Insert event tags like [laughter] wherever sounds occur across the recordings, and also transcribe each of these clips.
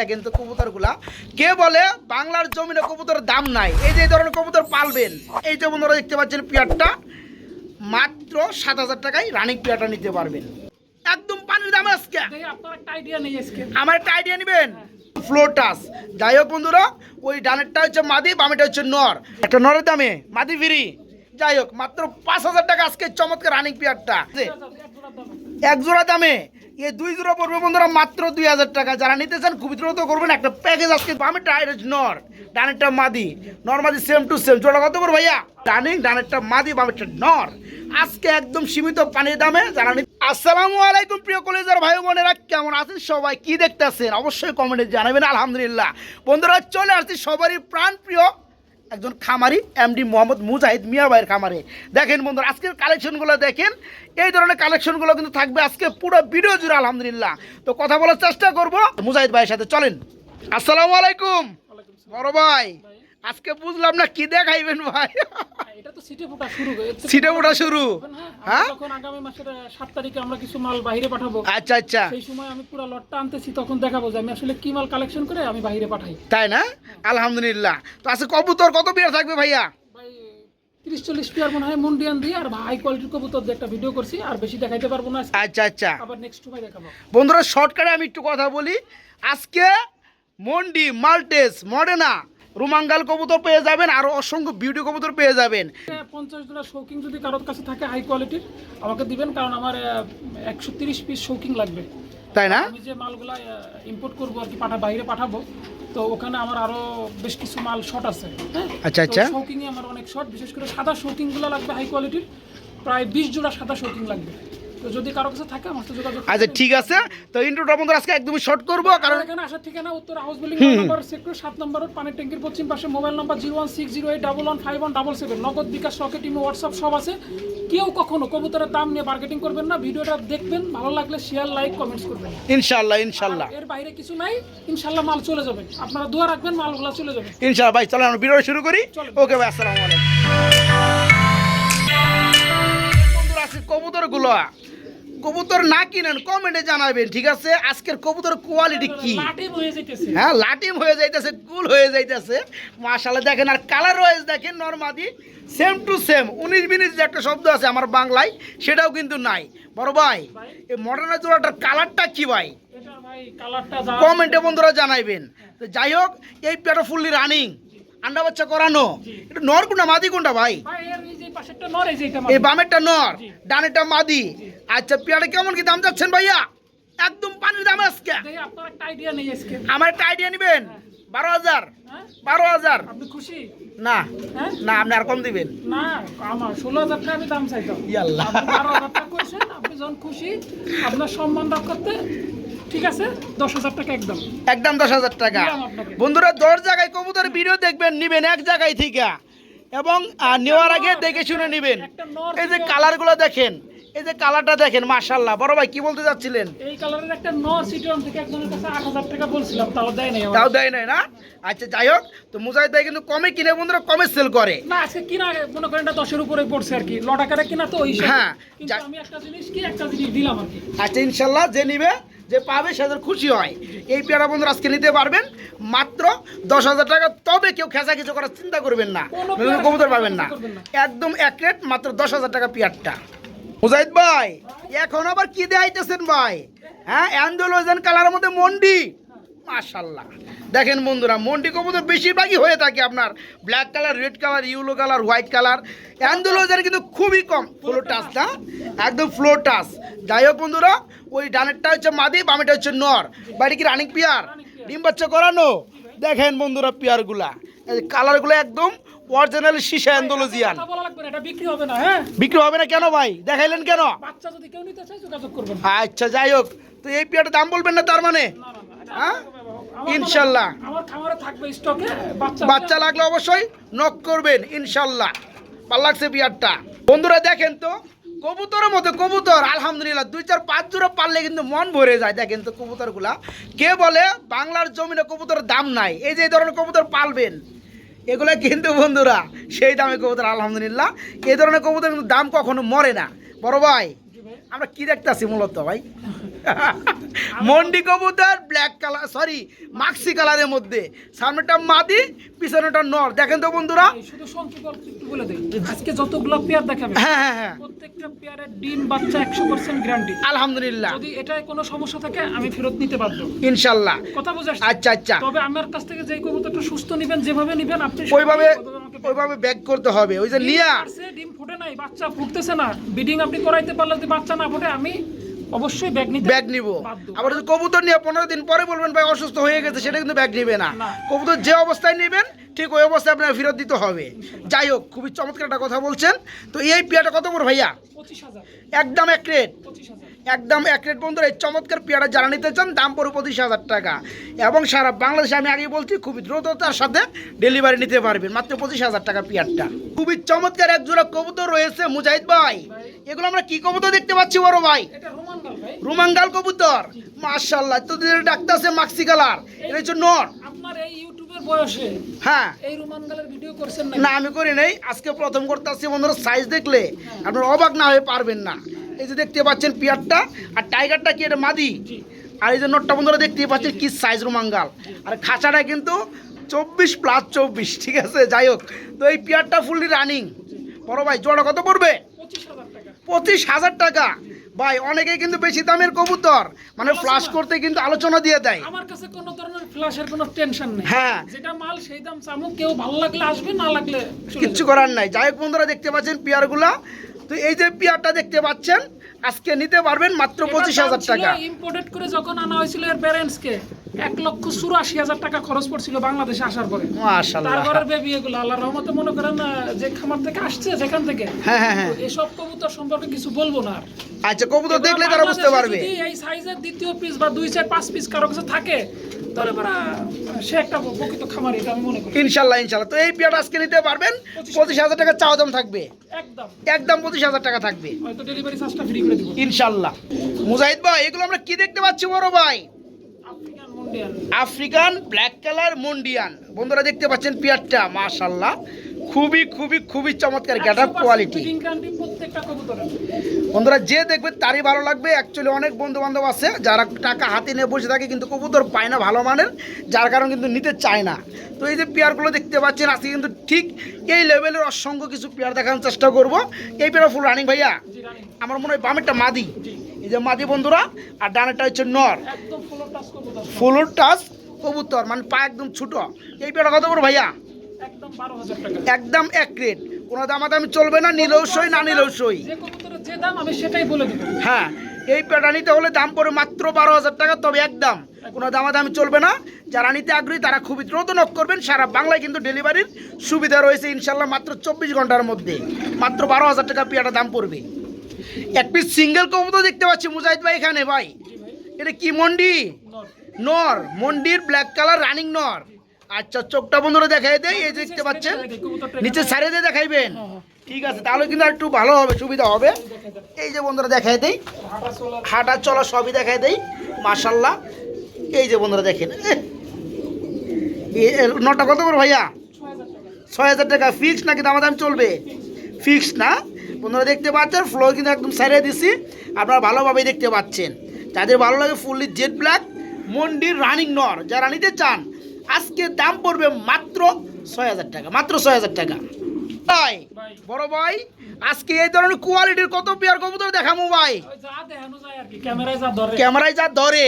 দেখেন তো কবুতরগুলা কে বলে বাংলার জমিনে কবুতরের দাম নাই? এই যে ধরনের কবুতর পালবেন। এই যে বন্ধুরা দেখতে পাচ্ছেন পিয়ারটা মাত্র সাত হাজার টাকায় রানিং পিয়ারটা নিতে পারবেন। একদম পানির দাম আজকে। আমার একটা আইডিয়া নেবেন? ফ্লোটাস। যাই হোক বন্ধুরা ওই ডানেরটা হচ্ছে মাদি বামেটা হচ্ছে নর। একটা নরের দামে মাদি ফ্রি। যাই হোক মাত্র পাঁচ হাজার টাকা আজকে চমৎকার রানিং পিয়ারটা। এক জোড়া দামে। এই দুই জোড়া পড়বে বন্ধুরা মাত্র দুই হাজার টাকা। যারা নিতে চান খুবই দ্রুত করবেন, একটা প্যাকেজ আজকে আমি নর, ডানেরটা মাদি নর মাদি সেম টু সেম জোড়া কত করে ভাইয়া? ডানিং, ডানেরটা মাদি, বামেরটা নর। আজকে একদম সীমিত পানির দামে যারা আসসালামু আলাইকুম প্রিয় কলেজের ভাই বোনেরা, কেমন আছেন সবাই? কি দেখতেছেন? অবশ্যই কমেন্টে জানাবেন, আলহামদুলিল্লাহ। বন্ধুরা, চলে আসছি সবারই প্রাণ প্রিয় একজন খামারি এমডি মোহাম্মদ মুজাহিদ মিয়া ভাইয়ের খামারে। দেখেন বন্ধুরা, আজকের কালেকশনগুলো দেখেন, এই ধরনের কালেকশনগুলো কিন্তু থাকবে আজকে পুরো ভিডিও জুড়ে, আলহামদুলিল্লাহ। তো কথা বলার চেষ্টা করব। মুজাহিদ ভাইয়ের সাথে চলেন। আসসালামু আলাইকুম। বড় ভাই। আজকে বুঝলাম না কি দেখাইবেন ভাই? এটা তো সিটে ফোটা শুরু সিটে ওঠা শুরু? হ্যাঁ হ্যাঁ? আগামী মাসের তারিখে আমরা কিছু মাল বাইরে পাঠাবো আচ্ছা আচ্ছা। সেই সময় আমি পুরো লটটা আনতেছি তখন দেখাবো যে আমি আসলে কি মাল কালেকশন করে আমি বাইরে পাঠাই। তাই না? আলহামদুলিল্লাহ। তো আজকে কবুতর কত বিয়ার থাকবে ভাইয়া? ভাই তিরিশ চল্লিশ পেয়ার মনে হয় মুন্ডিয়ান দিয়ে আর হাই কোয়ালিটির কবুতর দিয়ে একটা ভিডিও করছি আর বেশি দেখাইতে পারব না। আচ্ছা আচ্ছা। আবার নেক্সট সময় দেখাবো। বন্ধুরা শর্টকাটে আমি একটু কথা বলি। আজকে মন্ডি মাল্টেস মডেনা রুমাঙ্গাল কবুতর পেয়ে যাবেন আরও অসংখ্য বিউটি কবুতর পেয়ে যাবেন। পঞ্চাশ জোড়া শৌকিং যদি কারোর কাছে থাকে হাই কোয়ালিটির আমাকে দিবেন কারণ আমার একশো তিরিশ পিস শৌকিং লাগবে। তাই না? আমি যে মালগুলা ইম্পোর্ট করব আর কি পাঠা বাইরে পাঠাবো তো ওখানে আমার আরও বেশ কিছু মাল শর্ট আছে হ্যাঁ? আচ্ছা, আচ্ছা। শৌকিং আমার অনেক শর্ট বিশেষ করে সাদা শৌকিংগুলো লাগবে হাই কোয়ালিটির প্রায় বিশ জোড়া সাদা শৌকিং লাগবে। তো যদি কারও কাছে থাকে আমার সাথে যোগাযোগ আচ্ছা ঠিক আছে। তো ইন্ট্রোটা বন্ধুরা আজকে একদমই শর্ট করব কারণ এখানে আসার ঠিকানা উত্তর হাউস বিল্ডিং নম্বর সেক্টর সাত নম্বর পানির ট্যাঙ্কির পশ্চিম পাশে mobile number zero one six zero eight double one five one double seven Nagad bKash Rocket টিমে হোয়াটসঅ্যাপ সব আছে। কেউ কখনো কবুতরের দাম নিয়ে মার্কেটিং করবেন না। ভিডিওটা দেখবেন ভালো লাগলে শেয়ার লাইক কমেন্টস করবেন। ইনশাল্লাহ ইনশাল্লাহ এর বাইরে কিছু নাই। ইনশাল্লাহ মাল চলে যাবে। আপনারা দোয়া রাখবেন মালগুলো চলে যাবে। ইনশাল্লাহ ভাই চলো আমরা ভিডিও শুরু করি। ওকে ভাই আসসালামু আলাইকুম। বন্ধুরা আজকে কবুতরগুলো কবুতর না কিনেন কমেন্টে জানাবেন ঠিক আছে? আজকের কবুতর কোয়ালিটি কি? হ্যাঁ লাটিম হয়ে যাইতেছে কুল হয়ে যাইতেছে। মাশাল্লাহ দেখেন আর কালার ওয়াইজ দেখেন নর্মাদি সেম টু সেম উনিশ বিনিশ যে একটা শব্দ আছে আমার বাংলায় সেটাও কিন্তু নাই। বড় ভাই এই মডার্নের জোড়াটার কালারটা কি ভাই? কমেন্টে বন্ধুরা জানাইবেন। তো যাই হোক এই পেটা ফুললি রানিং আন্ডা বাচ্চা করানো। এটা নর কোনটা মাদি কোনটা ভাই? এই বামেরটা নর ডানেরটা মাদি। আচ্ছা পেয়ারে কেমন কি দাম যাচ্ছেন ভাইয়া? একদম পানির দাম আজকে। আমার একটা আইডিয়া নেবেন? বারো হাজার। হ্যাঁ? বারো হাজার। খুশি? না। হ্যাঁ? না আপনি আর কম দিবেন। না আমার ষোলো হাজার টাকা আমি দাম চাইতাম। ইয়াল্লাহ। আপনি বারো হাজার টাকা কইছেন আপনি যখন খুশি আপনার সম্মান রক্ষার্থে ঠিক আছে? দশ হাজার টাকা একদম। একদম দশ হাজার টাকা। বন্ধুরা দশ জায়গায় কবুতর ভিডিও দেখবেন নিবেন এক জায়গায় থেকে। এবং নেওয়ার আগে দেখে শুনে নিবেন। এই যে কালারগুলো দেখেন। এই যে কালারটা দেখেন মাশাল্লাহ বড় ভাই কি বলতে চাচ্ছিলেন? এই কালারের একটা নর সিটিরম থেকে একজনের কাছে আট হাজার টাকা বলছিলাম তাও দেয় নাই তাও দেয় নাই না? আচ্ছা যাই হোক তো মুজাহিদ ভাই কিন্তু কমে কিনে বন্ধুরা কমে সেল করে। না আজকে কিনা মনে করেন এটা দশের উপরে পড়ছে আর কি। লটাকারে কিনা তো ওই হ্যাঁ, কিন্তু আমি একটা জিনিস কি একটা জিনিস দিলাম আর কি। আচ্ছা ইনশাল্লাহ যে নিবে যে পাবে সেদের খুশি হয়। এই পেয়ারা বন্ধুরা আজকে নিতে পারবেন। মাত্র দশ হাজার টাকা তবে কেউ খেসা কিছু করার চিন্তা করবেন না। কবুতর পাবেন না। না। একদম এক রেট মাত্র দশ হাজার টাকা পেয়ারটা। মুজাহিদ ভাই, এখন আবার কি দেখাইতেছেন ভাই? হ্যাঁ অ্যান্ডোলোজেন কালারের মধ্যে মন্ডি। মাশাল্লাহ দেখেন বন্ধুরা, মন্ডি কবুতর বেশিরভাগই হয়ে থাকে আপনার black colour red colour yellow colour white colour অ্যান্ডোলোজেন কিন্তু খুবই কম। ফ্লোর টাচ না? একদম ফ্লোর টাচ যাই হোক বন্ধুরা, ওই ডানেরটা হচ্ছে মাদি বামেটা হচ্ছে নর। বাড়ি কি রানিং পিয়ার ডিম বাচ্চা করানো? দেখেন বন্ধুরা পিয়ারগুলা কালারগুলো একদম অরিজিনাল শিশা অ্যান্ডোলজিয়ান কথা বলা লাগবে না এটা বিক্রি হবে না হ্যাঁ? বিক্রি হবে না কেন ভাই? দেখাইলেন কেন? বাচ্চা যদি কেউ নিতে চায় যোগাযোগ করবেন। আচ্ছা যাই হোক। তো এই পিয়ারটার দাম বলবেন না তার মানে? হ্যাঁ? ইনশাল্লাহ। আমার খামারে থাকবে স্টকে বাচ্চা বাচ্চা লাগলে অবশ্যই নক করবেন ইনশাল্লাহ। ভালো লাগছে বিয়ারটা বন্ধুরা দেখেন তো কবুতরের মতো কবুতর আলহামদুলিল্লাহ। দুই চার পাঁচ জোড়া পারলে কিন্তু মন ভরে যায় দেখেন তো কবুতরগুলা। কে বলে বাংলার জমিনে কবুতরের দাম নাই। এই যে ধরনের কবুতর পালবেন। এগুলো কিন্তু বন্ধুরা সেই দামে কবুতর আলহামদুলিল্লাহ। এই ধরনের কবুতর কিন্তু দাম কখনো মরে না। বড় ভাই আমরা কি দেখতেছি মূলত ভাই? [laughs] মন্ডি কবুতর ব্ল্যাক কালার সরি মাক্সি কালারের মধ্যে। সামনেটা মাদি পিছনেটা নর। দেখেন তো বন্ধুরা এই শুধু সংক্ষেপে অল্প একটু বলে দেই আজকে যতগুলো পেয়ার দেখাবে হ্যাঁ হ্যাঁ হ্যাঁ। প্রত্যেকটা পেয়ারের ডিম বাচ্চা একশো পার্সেন্ট গ্যারান্টি আলহামদুলিল্লাহ। যদি এটায় কোনো সমস্যা থাকে আমি ফেরত নিতে বাধ্য। ইনশাল্লাহ। কথা আচ্ছা আচ্ছা। তবে আমার কাছ থেকে যেই কবুতরটা সুস্থ নিবেন যেভাবে নিবেন আপনি ওইভাবে ওইভাবে ব্যাক করতে হবে। ওই যে ডিম নিয়া ডিম ফুটে নাই বাচ্চা ফুটতেছে না। বিডিং আপনি করাইতে পারলে যদি বাচ্চা না ফুটে আমি অবশ্যই ব্যাগ নিতে ব্যাগ নিব। আবার যদি কবুতর নিয়ে পনেরো দিন পরে বলবেন ভাই অসুস্থ হয়ে গেছে সেটা কিন্তু ব্যাগ নিবে না। কবুতর যে অবস্থায় নেবেন ঠিক ওই অবস্থায় আপনার ফেরত দিতে হবে। যাই হোক খুবই চমৎকার একটা কথা বলছেন। তো এই পিয়াটা কত বড় ভাইয়া? একদম এক রেট। একদম এক রেট বন্ধুরা এই চমৎকার পেয়ারা যারা নিতে চান দাম পড়ে পঁচিশ হাজার টাকা। এবং সারা বাংলাদেশে আমি আগে বলছি খুবই দ্রুততার সাথে ডেলিভারি নিতে পারবেন মাত্র পঁচিশ হাজার টাকা পেয়ারটা। খুবই চমৎকার এক জোড়া কবুতর রয়েছে মুজাহিদ ভাই। এগুলো আমরা কি কবুতর দেখতে পাচ্ছি বড় ভাই? রুমাঙ্গাল কবুতর। মার্শাল্লাহ তো ডাক্তার আছে মাক্সি কালার এটা হচ্ছে বয়সে হ্যাঁ। না আমি করি নাই। আজকে প্রথম করতে আসছি বন্ধুরা সাইজ দেখলে। আপনার অবাক না হয়ে পারবেন না। এই যে দেখতে পাচ্ছেন পিয়ারটা আর টাইগারটা কি এটা মাদি? আর এই যে নোটটা বন্ধুরা দেখতে পাচ্ছেন কি সাইজ রুমাঙ্গাল। আর খাঁচাটা কিন্তু চব্বিশ প্লাস চব্বিশ ঠিক আছে? যাই হোক তো এই পিয়ারটা ফুললি রানিং বড় ভাই জোড়া কত পড়বে? পঁচিশ হাজার টাকা। ভাই অনেকেই কিন্তু বেশি দামের কবুতর মানে ফ্লাশ করতে কিন্তু আলোচনা দিয়ে দেয়। আমার কাছে কোনো ধরনের ফ্ল্যাশের কোনো টেনশন নেই। হ্যাঁ। যেটা মাল সেই দাম চামুক কেউ ভালো লাগলে আসবে না লাগলে কিচ্ছু করার নাই। যাই হোক বন্ধুরা দেখতে পাচ্ছেন পিয়ারগুলা। তো এই যে পিয়ারটা দেখতে পাচ্ছেন আজকে নিতে পারবেন মাত্র পঁচিশ হাজার টাকা। ইম্পোর্টেড করে যখন আনা হয়েছিল এর প্যারেন্টসকে এক লক্ষ চুরাশি হাজার টাকা খরচ পড়ছিল বাংলাদেশে আসার পরে। বেবি এগুলো আল্লাহ রহমতে মনে করেন যে খামার থেকে আসছে যেখান থেকে হ্যাঁ হ্যাঁ হ্যাঁ। এসব কবুতর সম্পর্কে কিছু বলব না। আচ্ছা কবুতর দেখলে তারা বুঝতে পারবে। এই সাইজের দ্বিতীয় পিস বা দুই চার পাঁচ পিস কারও কাছে থাকে ইনশাল্লাহ ইনশাল্লাহ তো এই আজকে নিতে পারবেন পঁচিশ হাজার টাকা চাওয়া দাম থাকবে। একদম। একদম পঁচিশ হাজার টাকা থাকবে। হয়তো ডেলিভারি চার্জটা ফ্রি করে দিব। ইনশাল্লাহ মুজাহিদ ভাই এগুলো আমরা কি দেখতে পাচ্ছি বড় ভাই? আফ্রিকান ব্ল্যাক কালার মন্ডিয়ান বন্ধুরা দেখতে পাচ্ছেন পিয়ারটা মাশাল্লাহ খুবই খুবই খুবই চমৎকার গেট আপ কোয়ালিটি বন্ধুরা যে দেখবে তারই ভালো লাগবে। অ্যাকচুয়ালি অনেক বন্ধু বান্ধব আছে যারা টাকা হাতে নিয়ে বসে থাকে কিন্তু কবুতর পায় না ভালো মানের যার কারণ কিন্তু নিতে চায় না। তো এই যে পেয়ারগুলো দেখতে পাচ্ছেন আজকে কিন্তু ঠিক এই লেভেলের অসংখ্য কিছু পেয়ার দেখানোর চেষ্টা করব। এই পেয়ার ফুল রানিং ভাইয়া? আমার মনে হয় বামেরটা মাদি। এই যে মাদি বন্ধুরা আর ডানেরটা হচ্ছে নর। ফুলুর টাচ কবুতর। মানে পা একদম ছোট। এই পেয়ারটা কত বড় ভাইয়া? একদম একদম এক রেট কোনো দামাদামি চলবে না নিলেও সই না নিলেও সই। দাম হ্যাঁ এই পেটা নিতে হলে দাম পড়ে মাত্র বারো হাজার টাকা তবে একদম কোনো দামাদামি চলবে না। যারা নিতে আগ্রহী তারা খুবই দ্রুত নক করবেন। সারা বাংলায় কিন্তু ডেলিভারির সুবিধা রয়েছে ইনশাল্লাহ মাত্র চব্বিশ ঘণ্টার মধ্যে। মাত্র বারো হাজার টাকা পেয়াটা দাম পড়বে। এক পিস সিঙ্গেল কবুতর দেখতে পাচ্ছি মুজাহিদ ভাই এখানে, ভাই। এটা কি মন্ডি? নর। মন্ডির ব্ল্যাক কালার রানিং নর। আচ্ছা চোখটা বন্ধুরা দেখাই দেয় এই দেখতে পাচ্ছেন? নিচে সারিয়ে দিয়ে দেখাইবেন। ঠিক আছে, তাহলে কিন্তু একটু ভালো হবে, সুবিধা হবে। এই যে বন্ধুরা দেখাই দেই, হাঁটা চলা সবই দেখাই দেই মাশাল্লাহ এই যে বন্ধুরা দেখেন নটা কত করে ভাইয়া? ছয় হাজার টাকা। ফিক্স নাকি দাম দাম চলবে? ফিক্স না? বন্ধুরা দেখতে পাচ্ছেন ফ্লোর কিন্তু একদম সারিয়ে দিছি। আপনারা ভালোভাবেই দেখতে পাচ্ছেন। যাদের ভালো লাগে ফুললি জেড ব্ল্যাক মন্ডির রানিং নর যারা নিতে চান আজকে দাম পড়বে মাত্র ছয় হাজার টাকা মাত্র ছয় হাজার টাকা। ভাই বড় ভাই আজকে এই ধরনের কোয়ালিটির কত পেয়ার কবুতর দেখাবো ভাই? ক্যামেরায় যা ধরে।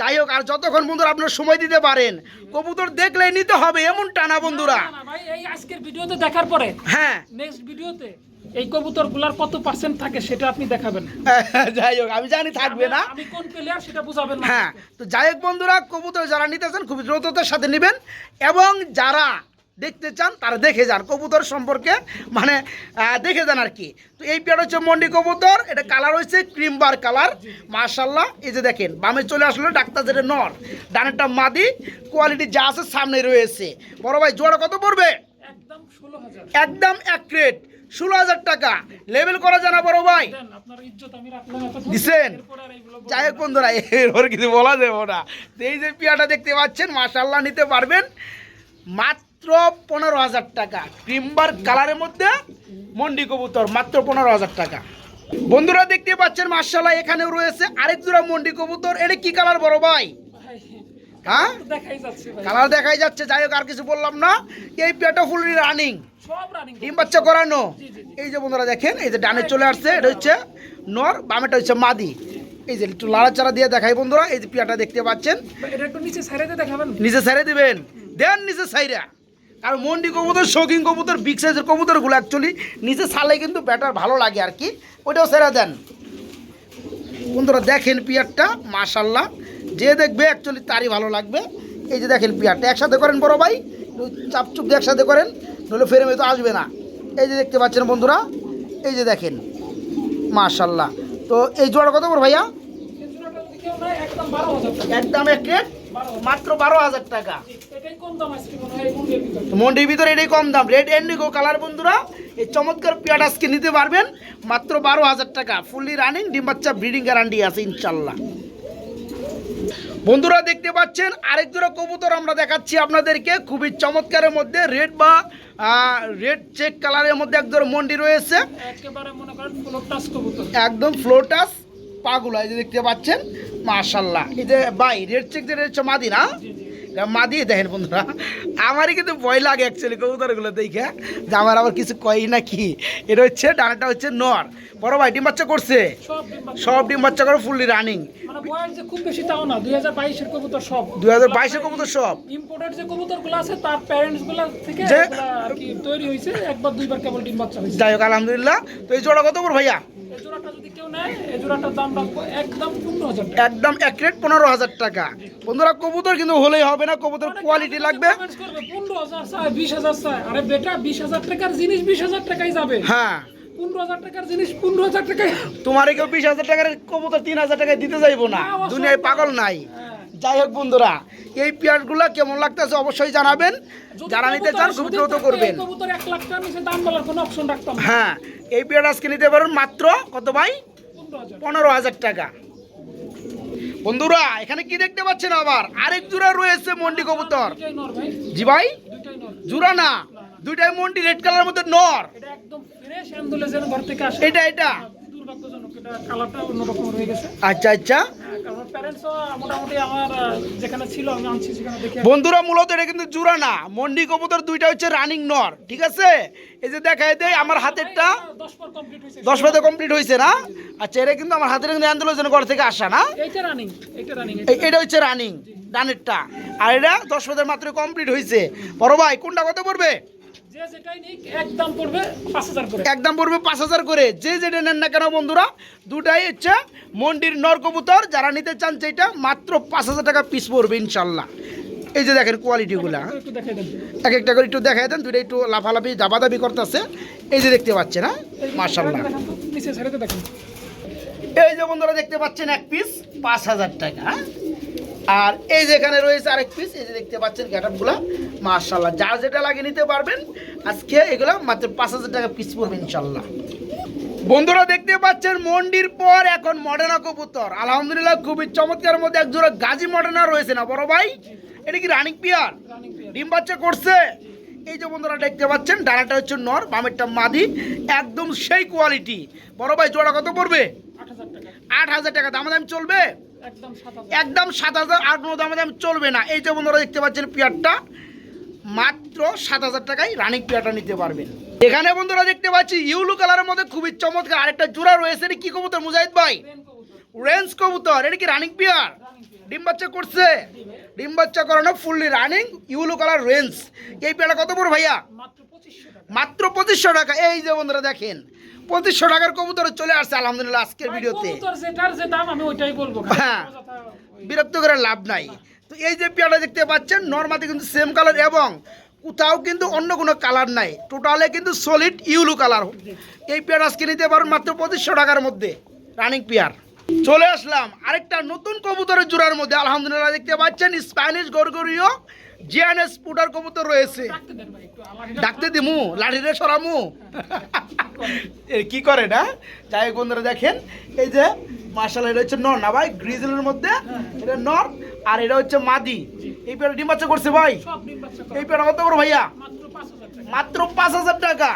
যাই হোক আর যতক্ষণ বন্ধুরা আপনার সময় দিতে পারেন কবুতর দেখলেই নিতে হবে এমন টানা বন্ধুরা। ভাই এই আজকের ভিডিওতে দেখার পরে হ্যাঁ। নেক্সট ভিডিওতে এই কবুতরগুলার কত পার্সেন্ট থাকে সেটা আপনি দেখাবেন? [laughs] যাই হোক আমি জানি থাকবে না। আমি কোন প্লেয়ার সেটা বুঝাবেন না। হ্যাঁ তো যাই হোক বন্ধুরা কবুতর যারা নিতে চান খুবই দ্রুততার সাথে নেবেন এবং যারা দেখতে চান তারা দেখে যান কবুতর সম্পর্কে মানে দেখে যান আর কি। তো এই পেয়ার হচ্ছে মন্ডি কবুতর এটা কালার হচ্ছে ক্রিম বার কালার মার্শাল্লাহ এই যে দেখেন বামে চলে আসলো ডাক্তার যেটা নর ডানেরটা মাদি কোয়ালিটি যা আছে সামনে রয়েছে। বড় ভাই জোড়া কত পড়বে? একদম ষোলো হাজার। একদম এক রেট ষোলো হাজার টাকা। লেভেল করা জানা বড় ভাই। বলব যাই হোক। বন্ধুরা এরপর কিছু বলা যাবে না। এই যে পিয়াটা দেখতে পাচ্ছেন মাশাল্লাহ নিতে পারবেন। মাত্র পনেরো হাজার টাকা। ক্রিমবার কালারের মধ্যে মন্ডি কবুতর মাত্র পনেরো হাজার টাকা। বন্ধুরা দেখতে পাচ্ছেন মার্শাল্লাহ এখানেও রয়েছে আরেক জোড়া মন্ডি কবুতর। এটা কি কালার বড় ভাই, হ্যাঁ? কালার দেখাই যাচ্ছে যাই হোক আর কিছু বললাম না। এই পেটা ফুল রানিং সব রানিং ডিম বাচ্চা করানো। এই যে বন্ধুরা দেখেন এই যে ডানে চলে আসছে এটা হচ্ছে নর বামেটা হচ্ছে মাদি। এই যে একটু লাড়াচাড়া দিয়ে দেখাই বন্ধুরা এই যে পিয়াটা দেখতে পাচ্ছেন। এটা একটু নিচে দেখাবেন? নিচে দিবেন। দেন নিচে সাইরা আর মন্ডি কবুতর শৌখিন কবুতর বিগ সাইজের কবুতরগুলো অ্যাকচুয়ালি নিচে ছালে কিন্তু ব্যাটার ভালো লাগে আর কি। ওইটাও সেরা দেন। বন্ধুরা দেখেন পিয়ারটা মাশাল্লাহ যে দেখবে অ্যাকচুয়ালি তারই ভালো লাগবে। এই যে দেখেন পিয়ারটা, একসাথে করেন বড় ভাই চাপচুপ দিয়ে একসাথে করেন, নইলে ফেরে তো আসবে না। এই যে দেখতে পাচ্ছেন বন্ধুরা, এই যে দেখেন মাশাল্লাহ তো এই জোড়া কত করে ভাইয়া? একদম এক রেট, মাত্র বারো হাজার টাকা। মুন্ডের ভিতরে এটাই কম দাম। রেড এন্ডিগো কালার বন্ধুরা, এই চমৎকার পেয়ার নিতে পারবেন, মাত্র বারো হাজার টাকা। ফুললি রানিং ডিম বাচ্চা ব্রিডিং গ্যারান্টি আছে ইনশাল্লাহ বন্ধুরা দেখতে পাচ্ছেন আরেক জোড়া কবুতর আমরা দেখাচ্ছি আপনাদেরকে। খুবই চমৎকারের মধ্যে রেড বা রেড চেক কালারের মধ্যে এক জোড়া মন্ডি রয়েছে। একদম ফ্লোটাস পাগুলা এই যে দেখতে পাচ্ছেন মাশাল্লাহ এই যে বাই রেড চেক যে রয়েছে মাদি না এটা মাদি দেখেন বন্ধুরা আমারই কিন্তু ভয় লাগে অ্যাকচুয়ালি কবুতরগুলো দেখে যে আমার আবার কিছু কই না কি। এটা হচ্ছে ডানাটা হচ্ছে নর। বড় ভাই ডিম বাচ্চা করছে? সব ডিম বাচ্চা। করে ফুললি রানিং মানে খুব বেশি তাও না দুই হাজার বাইশের কবুতর সব। দুই হাজার বাইশের কবুতর সব। ইম্পোর্টেড যে কবুতর আছে তার থেকে হয়েছে একবার দুইবার কেবল ডিম বাচ্চা হয়েছে। যাই হোক আলহামদুলিল্লাহ। তো এই জোড়া কত করে ভাইয়া? এই জোড়াটা যদি কেউ নেয় এই জোড়াটার দাম রাখব একদম পনেরো হাজার টাকা। একদম এক রেট পনেরো হাজার টাকা। বন্ধুরা কবুতর কিন্তু হলেই হবে না কবুতর কোয়ালিটি লাগবে। পনেরো হাজার চায় বিশ হাজার চায়। আরে বেটা বিশ হাজার টাকার জিনিস বিশ হাজার টাকাই যাবে। হ্যাঁ। তোমার কেউ বিশ হাজার টাকার কবুতর তিন হাজার টাকায় দিতে যাইবো না। না, দুনিয়ায় পাগল নাই। হ্যাঁ। যাই হোক বন্ধুরা এই পেয়ারগুলো কেমন লাগতেছে অবশ্যই জানাবেন। যারা নিতে চান খুব দ্রুত করবেন। হ্যাঁ এই পেয়ার আজকে নিতে পারেন মাত্র কত ভাই? পনেরো হাজার। টাকা। বন্ধুরা এখানে কি দেখতে পাচ্ছেন আবার? আরেক জোড়া রয়েছে মন্ডি কবুতর। জি ভাই? জোড়া না দুইটাই মন্ডি রেড কালারের মধ্যে নর। এটা একদম ফ্রেশ অ্যাম্বুলেন্সের ঘর থেকে আসে। এটা। এটা এটা কালারটা অন্যরকম রয়ে গেছে। আচ্ছা আচ্ছা। হ্যাঁ, বন্ধুরা মূলত এটা কিন্তু না। মন্ডি কবুতর দুইটা হচ্ছে রানিং নর ঠিক আছে? এই যে দেখাই দেয় আমার হাতেরটা দশ কমপ্লিট হয়েছে। পাতে কমপ্লিট হয়েছে না? আচ্ছা এটা কিন্তু আমার হাতের কিন্তু আন্দোলন ঘর থেকে আসা না? এটা হচ্ছে রানিং ডানেরটা। আর এটা দশ পাতের মাত্র কমপ্লিট হয়েছে। বড় ভাই কোনটা কত পড়বে? একদম পড়বে পাঁচ হাজার করে। যে যেটা নেন না কেন বন্ধুরা দুটাই হচ্ছে মন্ডির নর কবুতর যারা নিতে চান সেটা মাত্র পাঁচ হাজার টাকা পিস পড়বে ইনশাল্লাহ। এই যে দেখেন কোয়ালিটিগুলা এক একটা করে একটু দেখাই দেন দুটো একটু লাফালাফি দাবাদাবি করতেছে। এই যে দেখতে পাচ্ছেন হ্যাঁ? মার্শাল্লাহ এই যে বন্ধুরা দেখতে পাচ্ছেন এক পিস পাঁচ হাজার টাকা হ্যাঁ? আর এই যে এখানে রয়েছে আরেক পিস এই যে দেখতে পাচ্ছেন গ্যাটাপগুলো মার্শাল্লাহ যার যেটা লাগে নিতে পারবেন, আজকে এগুলো মাত্র পাঁচ হাজার টাকা পিস পড়বে ইনশাল্লাহ বন্ধুরা দেখতে পাচ্ছেন মন্ডির পর এখন মডার্না কবুতর। আলহামদুলিল্লাহ, খুবই চমৎকার মধ্যে এক জোড়া গাজী মডার্না রয়েছে না, বড় ভাই? এটা কি রানিক পিয়ার? ডিম বাচ্চা করছে? এই যে বন্ধুরা দেখতে পাচ্ছেন, ডানাটা হচ্ছে নর, বামেরটা মাদি, একদম সেই কোয়ালিটি বড় ভাই, জোড়া কত পড়বে? আট হাজার টাকা। দাম দাম চলবে? একদম সাত হাজার। আর কোনো দামে দাম চলবে না। এই যে বন্ধুরা দেখতে পাচ্ছেন পিয়ারটা মাত্র সাত হাজার টাকায় রানিং পিয়ারটা নিতে পারবেন। এখানে বন্ধুরা দেখতে পাচ্ছি ইউলু কালারের মধ্যে খুবই চমৎকার আরেকটা জোড়া রয়েছে। এটা কি কবুতর মুজাহিদ ভাই? রেঞ্জ কবুতর। এটা কি রানিং পিয়ার? ডিম বাচ্চা করছে? ডিম বাচ্চা করানো fully running yellow colour range এই পেয়ারটা কত পড়বে ভাইয়া? মাত্র পঁচিশশো টাকা। এই যে বন্ধুরা দেখেন পঁচিশশো টাকার কবুতর চলে আসছে আলহামদুলিল্লাহ আজকের ভিডিওতে। হ্যাঁ। বিরক্ত করে লাভ নাই। তো এই যে পেয়ারটা দেখতে পাচ্ছেন নর্মাতে কিন্তু সেম কালার এবং কোথাও কিন্তু অন্য কোনো কালার নাই। টোটালে কিন্তু সলিড ইউলু কালার এই পেয়ার আজকে নিতে পারেন মাত্র পঁচিশশো টাকার মধ্যে রানিং পেয়ার। চলে আসলাম আরেকটা নতুন কবুতরের জোড়ার মধ্যে। আলহামদুলিল্লাহ দেখতে পাচ্ছেন স্প্যানিশ গরগরীয় জিয়ানেস পুটার কবুতর রয়েছে। ডাকতে দিমু লাঠিরে সরামু। কি করে না? যাই বন্ধুরা দেখেন এই যে মার্শাল এটা হচ্ছে নর না ভাই? গ্রিজেলের মধ্যে এটা নর আর এটা হচ্ছে মাদি। এই পেয়ারা ডিম বাচ্চা করছে ভাই? সব ডিম বাচ্চা এই করা পেয়ারা কত বড় ভাইয়া? মাত্র পাঁচ হাজার টাকা?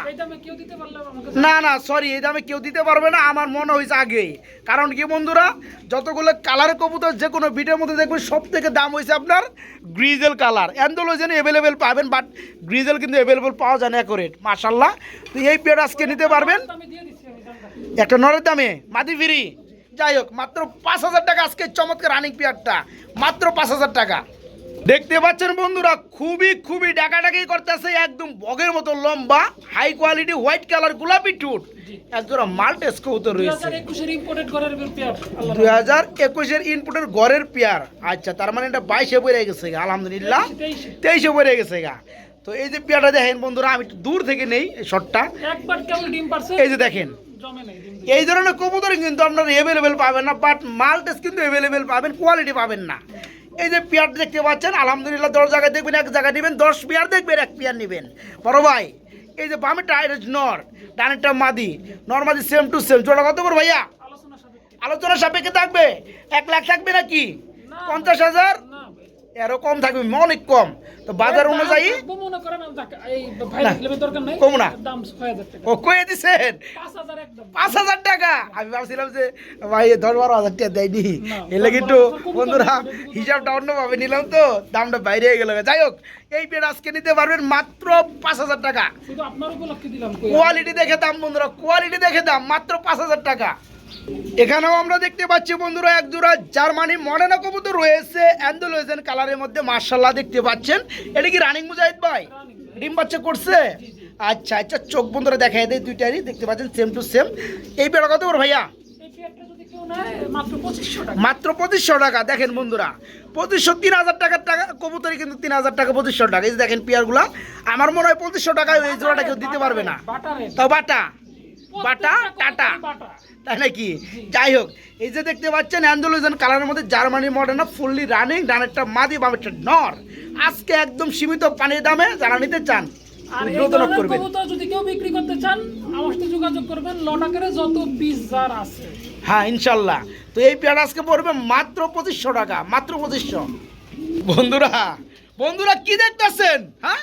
না না সরি এই দামে কেউ দিতে পারবে না আমার মনে হয়েছে আগেই। কারণ কি বন্ধুরা যতগুলো কালার কবুতর যে কোনো বিটের মধ্যে দেখবেন সব থেকে দাম হয়েছে আপনার গ্রিজেল কালার অ্যান্ডোলোজেন অ্যাভেলেবেল পাবেন বাট গ্রিজেল কিন্তু অ্যাভেলেবেল পাওয়া যায় না অ্যাকোরেট মার্শাল্লাহ তো এই পেয়ার আজকে নিতে পারবেন। একটা নরের দামে মাদি ফিরি যাই হোক মাত্র পাঁচ হাজার টাকা আজকে চমৎকার রানিং পেয়ারটা মাত্র পাঁচ হাজার টাকা। দেখতে পাচ্ছেন বন্ধুরা খুবই খুবই ডাকাডাকি করতেছে একদম বগের মতো লম্বা হাই কোয়ালিটি হোয়াইট কালার গোলাপি টুট একজোড়া মাল্টেস দুই রয়েছে। দুই হাজার একুশের ইনপুটের গড়ের পেয়ার আচ্ছা তার মানে এটা বাইশে পড়ে গেছে গা আলহামদুলিল্লাহ। তেইশে। পড়ে গেছে গা। তো এই যে পেয়ারটা দেখেন বন্ধুরা আমি একটু দূর থেকে নেই শটটা এই যে দেখেন। এই ধরনের কবুতর কিন্তু আপনারা অ্যাভেলেবেল পাবেন না বাট মালটেস কিন্তু অ্যাভেলেবেল পাবেন কোয়ালিটি পাবেন না। এই যে পেয়ার দেখতে পাচ্ছেন আলহামদুলিল্লাহ দশ জায়গায় দেখবেন এক জায়গায় নেবেন দশ পেয়ার দেখবেন এক পেয়ার নেবেন। বড় ভাই এই যে বামেটা এটা নর ডানেরটা মাদি নর মাদি সেম টু সেম জোড়া কত করে ভাইয়া? আলোচনা সাপেক্ষে। থাকবে? এক লাখ থাকবে নাকি? পঞ্চাশ হাজার। এরও কম থাকবে অনেক কম। তো বাজার অনুযায়ী কমু না। ও কয়ে দিছেন? পাঁচ হাজার টাকা? আমি ভাবছিলাম যে ভাই দশ বারো হাজার টাকা দেয়নি। এলে কিন্তু বন্ধুরা হিসাবটা অন্যভাবে নিলাম তো দামটা বাইরে হয়ে গেল। যাই হোক এই পেড আজকে নিতে পারবেন মাত্র পাঁচ হাজার টাকা। কোয়ালিটি দেখে দাম বন্ধুরা কোয়ালিটি দেখে দাম মাত্র পাঁচ হাজার টাকা। এখানেও আমরা দেখতে পাচ্ছি বন্ধুরা এক জোড়া জার্মানি মডার্না কবুতর রয়েছে অ্যান্ডোলোজেন কালারের মধ্যে মার্শাল্লাহ দেখতে পাচ্ছেন। এটা কি রানিং মুজাহিদ ভাই? ডিম বাচ্চা করছে? আচ্ছা আচ্ছা চোখ বন্ধুরা দেখাই দেয় দুইটারই দেখতে পাচ্ছেন সেম টু সেম এই পেড়া কত করে ভাইয়া এই পেয়ারটা যদি কেউ নেয় মাত্র পঁচিশশো টাকা। দেখেন বন্ধুরা। পঁচিশশো তিন হাজার টাকার টাকা কবুতরই কিন্তু তিন হাজার টাকা পঁচিশশো টাকা। এই যে দেখেন পেয়ারগুলা আমার মনে হয় পঁচিশশো টাকায় এই জোড়াটা কেউ দিতে পারবে না। তাও বাটা বাটা টাটা। তাই নাকি? যাই হোক এই যে দেখতে পাচ্ছেন অ্যান্ডোলোজন কালারের মধ্যে জার্মানি মডার্না ফুললি রানিং ডানেরটা মাদি বামেরটা নর। আজকে একদম সীমিত পানির দামে যারা নিতে চান আর এই করবেন। কবুতর যদি কেউ বিক্রি করতে চান আমার সাথে যোগাযোগ করবেন লটাকারে যত পিস যার আছে। হ্যাঁ ইনশাল্লাহ। তো এই পেয়ার আজকে পড়বে মাত্র পঁচিশশো টাকা মাত্র পঁচিশশো। বন্ধুরা বন্ধুরা কি দেখতেছেন? হ্যাঁ?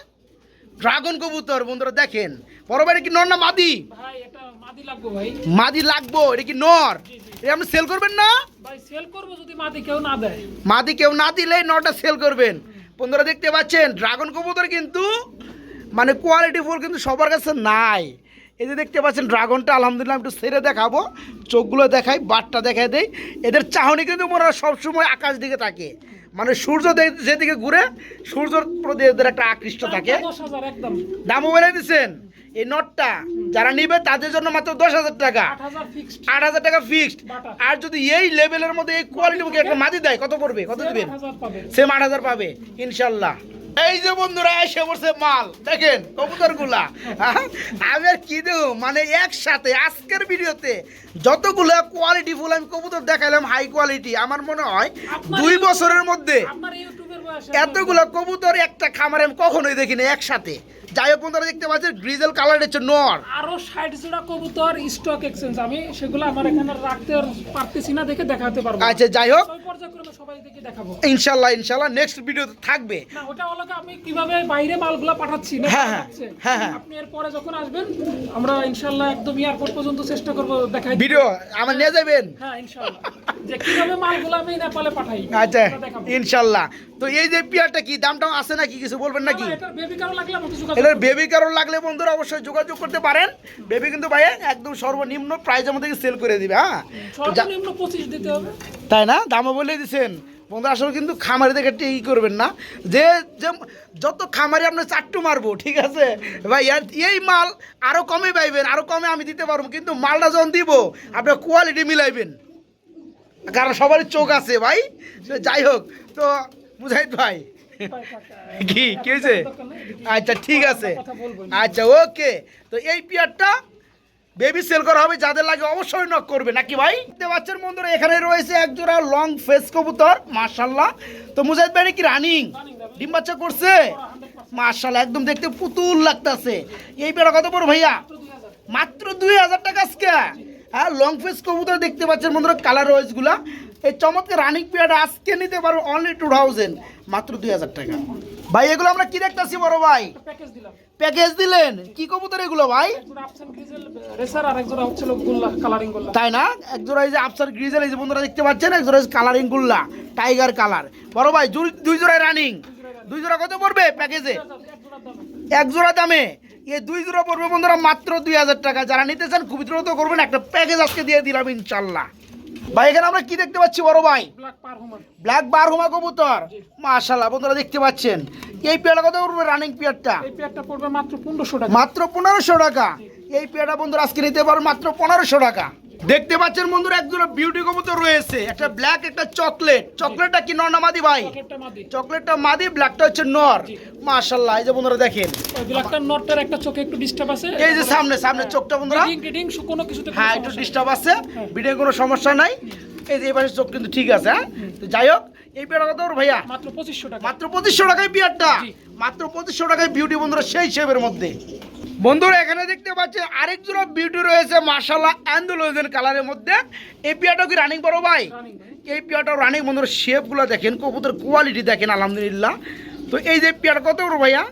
ড্রাগন কবুতর বন্ধুরা দেখেন। বড় কি নর না মাদি? ভাই এটা মাদি লাগবে ভাই। মাদি লাগবো এটা কি নর? এটা আপনি সেল করবেন না? ভাই সেল করব যদি মাদি কেউ না দেয়। মাদি কেউ না দিলে নটা সেল করবেন। বন্ধুরা দেখতে পাচ্ছেন ড্রাগন কবুতর কিন্তু মানে কোয়ালিটি ফুল কিন্তু সবার কাছে নাই। এই যে দেখতে পাচ্ছেন ড্রাগনটা আলহামদুলিল্লাহ একটু সেরে দেখাবো। চোখগুলো দেখাই বাটটা দেখাই দেই। এদের চাহনি কিন্তু মনে হয় সবসময় আকাশ দিকে থাকে। মানে সূর্য যেদিকে ঘুরে সূর্যর প্রতি এদের একটা আকৃষ্ট থাকে। দামও বলে দিচ্ছেন এই নটটা যারা নিবে তাদের জন্য মাত্র দশ হাজার টাকা। আট হাজার টাকা ফিক্সড আর যদি এই লেভেলের মধ্যে এই কোয়ালিটি একটা মাদি দেয় কত পড়বে? কত দিবেন? সেম আট হাজার পাবে ইনশাল্লাহ। এই যে বন্ধুরা এসে পড়ছে মাল। দেখেন কবুতরগুলা আমি আর কি দেবো? মানে একসাথে আজকের ভিডিওতে যতগুলো কোয়ালিটি ফুল আমি কবুতর দেখালাম হাই কোয়ালিটি আমার মনে হয় দুই বছরের মধ্যে এতগুলো কবুতর একটা খামারে আমি কখনোই দেখিনি একসাথে। যাই হোক বন্ধুরা দেখতে পাচ্ছেন গ্রিজেল কালার হচ্ছে নর। আরও ষাট জোড়া কবুতর স্টক এক্সচেঞ্জ আমি সেগুলো আমার এখানে রাখতে পারতেছি না দেখে দেখাতে পারব। আচ্ছা যাই হোক। পর্যায়ক্রমে দেখাবো। নেক্সট ভিডিওতে থাকবে। না ওটা আমি কীভাবে বাইরে মালগুলা পাঠাচ্ছি না হ্যাঁ, হ্যাঁ, হ্যাঁ, হ্যাঁ। আপনি এর পরে যখন আসবেন আমরা একদম এয়ারপোর্ট পর্যন্ত চেষ্টা করব দেখাই ভিডিও আমার নিয়ে যাবেন? হ্যাঁ যে কীভাবে মালগুলা আমি নেপালে পাঠাই আচ্ছা তো এই যে পিয়ারটা কি দামটা আছে নাকি? কিছু বলবেন নাকি? এটার বেবি কারণ লাগলে বন্ধুরা অবশ্যই যোগাযোগ করতে পারেন। বেবি কিন্তু ভাই একদম সর্বনিম্ন প্রাইজের মধ্যে সেল করে দিবে হ্যাঁ? তাই না? দামও বলে দিছেন। বন্ধু আসলে কিন্তু খামারি দেখে ই করবেন না। যে যত খামারি আপনি চারটু মারবো, ঠিক আছে? ভাই এই মাল আরও কমে পাইবেন আরও কমে আমি দিতে পারব, কিন্তু মালটা যখন দিব, আপনার কোয়ালিটি মিলাইবেন। কারণ সবারই চোখ আছে, ভাই। যাই হোক, তো বুঝাইত ভাই, কি কি আচ্ছা ঠিক আছে। আচ্ছা ওকে। তো এই পিয়ারটা বেবি সেল করা হবে, যাদের লাগে অবশ্যই নক করবে। নাকি ভাই? দেখতে পাচ্ছেন বন্ধুরা, এখানে রয়েছে এক জোড়া লং ফেস কবুতর মার্শাল্লাহ তো মুজাহিদ ভাই কি রানিং ডিম বাচ্চা করছে? মার্শাল্লাহ একদম দেখতে পুতুল লাগতাছে। এই পেয়ারা কত বড় ভাইয়া? মাত্র দুই হাজার টাকা আজকে। হ্যাঁ লং ফেস কবুতর দেখতে পাচ্ছেন বন্ধুরা কালার ওয়াইজগুলা এই চমৎকার রানিং পিরিয়ড আজকে নিতে পারো অনলি টু থাউজেন্ড মাত্র দুই হাজার টাকা। ভাই, এগুলো আমরা কি দেখতেছি বড় ভাই? প্যাকেজ দিলেন? কি কবুতর এগুলো ভাই? তাই না? এক জোড়া এই যে আফসার গ্রিজেল এই যে বন্ধুরা দেখতে পাচ্ছেন এক জোড়া কালারিং গুল্লা টাইগার কালার বড় ভাই দুই- জোড়ায় রানিং দুই জোড়া কত পড়বে প্যাকেজে? এক জোড়া দামে। এই দুই জোড়া পড়বে বন্ধুরা মাত্র দুই হাজার টাকা। যারা নিতে চান খুবই দ্রুত করবেন। একটা প্যাকেজ আজকে দিয়ে দিলাম ইনশাল্লাহ। ভাই এখানে আমরা কি দেখতে পাচ্ছি বড় ভাই? ব্ল্যাক বার বারহুমা কবুতর। মাশাল্লাহ বন্ধুরা দেখতে পাচ্ছেন। এই পেয়ারটা কত পড়বে রানিং পেয়ারটা? এই পেয়ারটা পড়বে মাত্র পনেরোশো টাকা। মাত্র পনেরোশো টাকা। এই পেয়ারটা বন্ধুরা আজকে নিতে পারো মাত্র পনেরোশো টাকা। দেখতে পাচ্ছেন বন্ধুরা একজন বিউটি কবুতর রয়েছে। একটা ব্ল্যাক একটা চকলেট চকলেটটা কি নর না মাদি ভাই? চকলেটটা মাদি। ব্ল্যাকটা হচ্ছে নর। মাশাল্লাহ এই যে বন্ধুরা দেখেন। ওই ব্ল্যাকটার নটটার একটা চোখে একটু ডিস্টার্ব আছে? এই যে সামনে সামনে চোখটা বন্ধুরা। রিডিং রিডিং কোনো কিছুতে হ্যাঁ একটু ডিস্টার্ব আছে। ভিডিও কোনো সমস্যা নাই। এই যে এই পাশে চোখ কিন্তু ঠিক আছে হ্যাঁ? তো যাই হোক এই পেয়ারটা কত ভাইয়া? মাত্র পঁচিশশো টাকা। মাত্র পঁচিশশো টাকায় বিয়ারটা। মাত্র পঁচিশশো টাকায় বিউটি বন্ধুরা সেই শেপের মধ্যে। বন্ধুরা, এখানে দেখতে পাচ্ছেন আরেক জোড়া বিউটি রয়েছে মার্শাল্লাহ অ্যান্ডোলোজেন কালারের মধ্যে। এই পিয়াটাও কি রানিং বড় ভাই। এই পিয়াটাও রানিং বন্ধুরা শেপগুলো দেখেন, কবুতর কোয়ালিটি দেখেন, আলহামদুলিল্লাহ। তো এই যে পিয়াটা কত বড় ভাইয়া?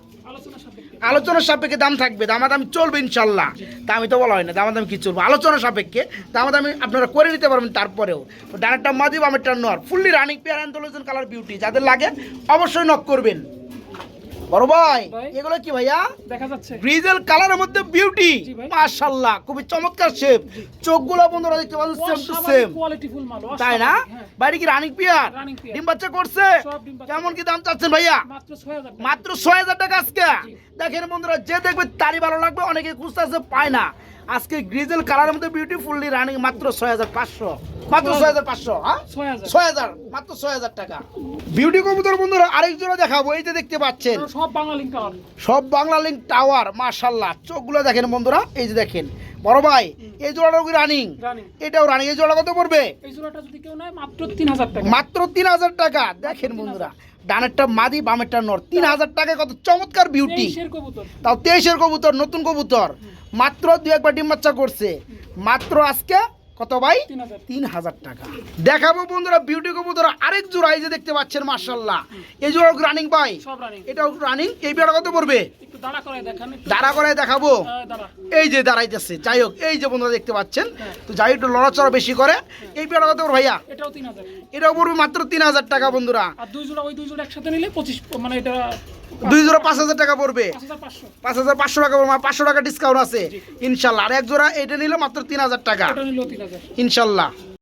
আলোচনার সাপেক্ষে দাম থাকবে, দামাদামি চলবে ইনশাল্লাহ দামি তো বলা হয় না, দামাদামি কি চলবে? আলোচনা সাপেক্ষে দামাদামি আপনারা করে নিতে পারবেন তারপরেও। ডানেরটা মাদি বামেরটা নর ফুললি রানিং পেয়ার অ্যান্থোলজিন কালার বিউটি যাদের লাগে অবশ্যই নক করবেন। বড় ভাই। এগুলো কি ভাইয়া? দেখা যাচ্ছে। গ্রিজেল কালারের মধ্যে বিউটি। মাশাল্লাহ খুবই চমৎকার শেপ চোখগুলো বন্ধুরা দেখতে পাচ্ছেন সেম টু সেম মাল তাই না? বাইরে কি রানিং পিয়ার ডিম বাচ্চা করছে? কেমন কি দাম চাচ্ছেন ভাইয়া? মাত্র ছয় হাজার মাত্র ছয় হাজার টাকা আজকে। দেখেন বন্ধুরা যে দেখবে তারই ভালো লাগবে অনেকে খুঁজতে পায় না। আজকে গ্রিজেল কালারের মধ্যে বিউটিফুললি রানিং মাত্র ছয় হাজার পাঁচশো। মাত্র ছয় হাজার। পাঁচশো হ্যাঁ ছয় হাজার। মাত্র ছয় হাজার টাকা। বিউটি কবুতর বন্ধুরা আরেক জোড়া দেখাবো এই যে দেখতে পাচ্ছেন। সব বাংলা লিঙ্ক কালার সব বাংলা লিঙ্ক টাওয়ার মাশাল্লাহ চোখগুলো দেখেন বন্ধুরা এই যে দেখেন। বড় ভাই এই জোড়াটাও কি রানিং রানিং এটাও রানিং এই জোড়া কত পড়বে? এই জোড়াটা যদি কেউ নেয় মাত্র তিন হাজার টাকা। মাত্র তিন হাজার টাকা। দেখেন বন্ধুরা ডানেরটা মাদি বামেরটা নর। তিন হাজার টাকায় কত চমৎকার বিউটি তাও তেইশের কবুতর নতুন কবুতর। মাত্র দু একবার ডিম বাচ্চা করছে। মাত্র আজকে কত ভাই? তিন হাজার। টাকা। দেখাবো বন্ধুরা বিউটি কবুতর আরেক জোড়া এই যে দেখতে পাচ্ছেন মার্শাল্লাহ এই জোড়া রানিং ভাই। এটাও রানিং এই বিয়াটা কত পড়বে? দাঁড়া করে দেখাবো? এই যে দাঁড়াইতেছে। যাই হোক এই যে বন্ধুরা দেখতে পাচ্ছেন তো যাই হোক, একটু লড়াচড়া বেশি করে। এই বিয়াটা কত পড়বে ভাইয়া? এটাও তিন হাজার। এটাও পড়বে মাত্র তিন হাজার টাকা বন্ধুরা। আর দুই জোড়া ওই দুই জোড়া একসাথে নিলে পঁচিশ মানে এটা দুই জোড়া পাঁচ হাজার টাকা পড়বে। পাঁচ হাজার পাঁচশো। টাকা পড়বে, পাঁচশো টাকা ডিসকাউন্ট আছে। ইনশাল্লাহ। আর এক জোড়া এটা নিলে মাত্র তিন হাজার টাকা। ইনশাল্লাহ।